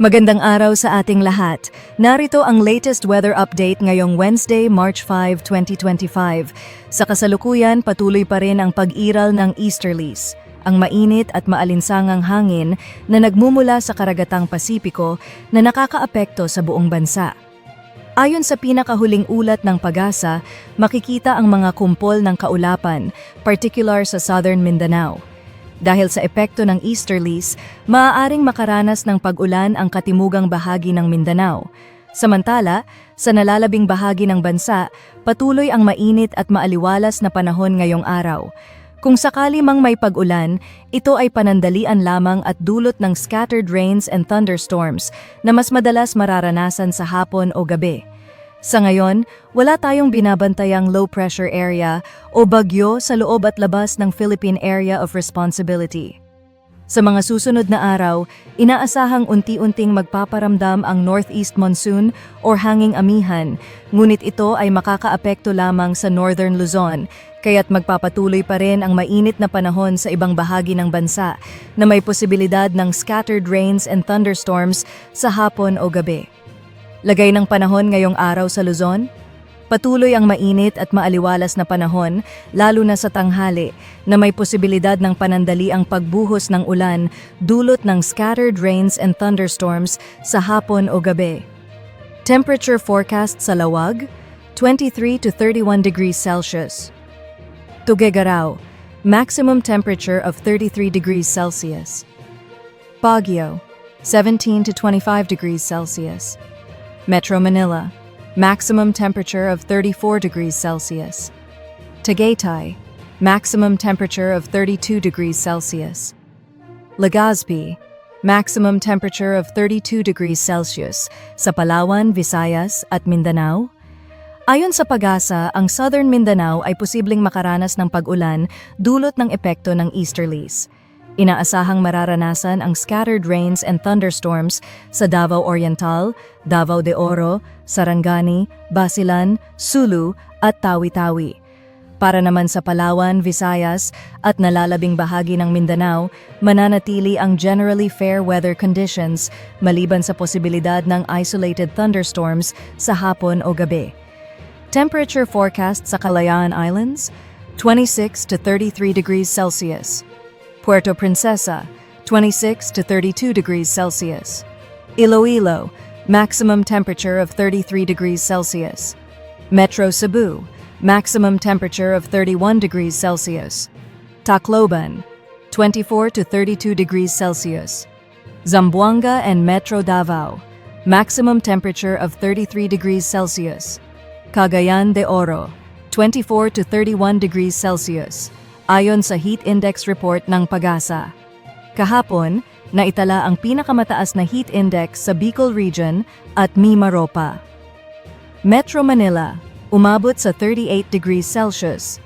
Magandang araw sa ating lahat. Narito ang latest weather update ngayong Wednesday, March 5, 2025. Sa kasalukuyan, patuloy pa rin ang pag-iral ng easterlies, ang mainit at maalinsangang hangin na nagmumula sa karagatang Pasipiko na nakakaapekto sa buong bansa. Ayon sa pinakahuling ulat ng pag-asa, makikita ang mga kumpol ng kaulapan, particular sa southern Mindanao. Dahil sa epekto ng easterlies, maaaring makaranas ng pag-ulan ang katimugang bahagi ng Mindanao. Samantala, sa nalalabing bahagi ng bansa, patuloy ang mainit at maaliwalas na panahon ngayong araw. Kung sakali mang may pag-ulan, ito ay panandalian lamang at dulot ng scattered rains and thunderstorms na mas madalas mararanasan sa hapon o gabi. Sa ngayon, wala tayong binabantayang low pressure area o bagyo sa loob at labas ng Philippine Area of Responsibility. Sa mga susunod na araw, inaasahang unti-unting magpaparamdam ang northeast monsoon or hanging amihan, ngunit ito ay makakaapekto lamang sa northern Luzon, kaya't magpapatuloy pa rin ang mainit na panahon sa ibang bahagi ng bansa na may posibilidad ng scattered rains and thunderstorms sa hapon o gabi. Lagay ng panahon ngayong araw sa Luzon? Patuloy ang mainit at maaliwalas na panahon, lalo na sa tanghali, na may posibilidad ng panandali ang pagbuhos ng ulan dulot ng scattered rains and thunderstorms sa hapon o gabi. Temperature forecast sa Lawag, 23 to 31 degrees Celsius. Tuguegarao, maximum temperature of 33 degrees Celsius. Baguio, 17 to 25 degrees Celsius. Metro Manila, maximum temperature of 34 degrees Celsius. Tagaytay, maximum temperature of 32 degrees Celsius. Legazpi, maximum temperature of 32 degrees Celsius sa Palawan, Visayas at Mindanao. Ayon sa pag-asa, ang Southern Mindanao ay posibleng makaranas ng pag-ulan dulot ng epekto ng easterlies. Inaasahang mararanasan ang scattered rains and thunderstorms sa Davao Oriental, Davao de Oro, Sarangani, Basilan, Sulu at Tawi-Tawi. Para naman sa Palawan, Visayas at nalalabing bahagi ng Mindanao, mananatili ang generally fair weather conditions maliban sa posibilidad ng isolated thunderstorms sa hapon o gabi. Temperature forecast sa Kalayaan Islands, 26 to 33 degrees Celsius. Puerto Princesa, 26 to 32 degrees Celsius. Iloilo, maximum temperature of 33 degrees Celsius. Metro Cebu, maximum temperature of 31 degrees Celsius. Tacloban, 24 to 32 degrees Celsius. Zamboanga and Metro Davao, maximum temperature of 33 degrees Celsius. Cagayan de Oro, 24 to 31 degrees Celsius, ayon sa heat index report ng Pagasa. Kahapon, naitala ang pinakamataas na heat index sa Bicol Region at Mimaropa. Metro Manila, umabot sa 38 degrees Celsius.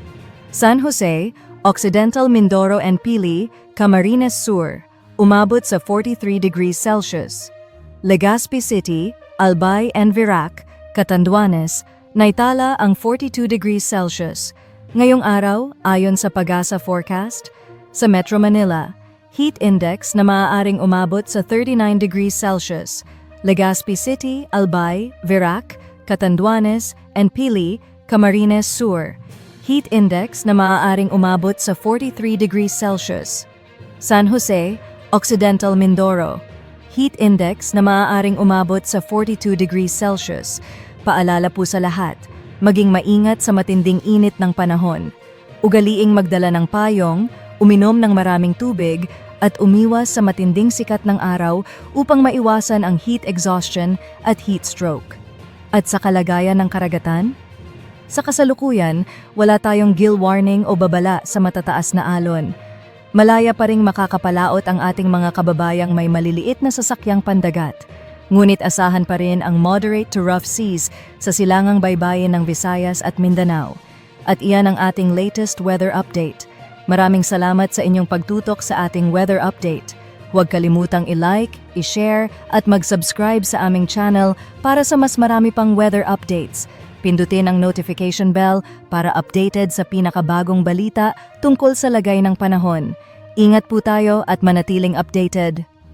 San Jose, Occidental Mindoro and Pili, Camarines Sur, umabot sa 43 degrees Celsius. Legazpi City, Albay and Virac, Catanduanes, naitala ang 42 degrees Celsius. Ngayong araw, ayon sa Pagasa forecast, sa Metro Manila, heat index na maaaring umabot sa 39 degrees Celsius. Legazpi City, Albay, Virac, Catanduanes, and Pili, Camarines Sur. Heat index na maaaring umabot sa 43 degrees Celsius. San Jose, Occidental Mindoro. Heat index na maaaring umabot sa 42 degrees Celsius. Paalala po sa lahat, maging maingat sa matinding init ng panahon. Ugaliing magdala ng payong, uminom ng maraming tubig, at umiwas sa matinding sikat ng araw upang maiwasan ang heat exhaustion at heat stroke. At sa kalagayan ng karagatan? Sa kasalukuyan, wala tayong gill warning o babala sa matataas na alon. Malaya pa ring makakapalaot ang ating mga kababayang may maliliit na sasakyang pandagat. Ngunit asahan pa rin ang moderate to rough seas sa silangang baybayin ng Visayas at Mindanao. At iyan ang ating latest weather update. Maraming salamat sa inyong pagtutok sa ating weather update. Huwag kalimutang i-like, i-share at mag-subscribe sa aming channel para sa mas marami pang weather updates. Pindutin ang notification bell para updated sa pinakabagong balita tungkol sa lagay ng panahon. Ingat po tayo at manatiling updated.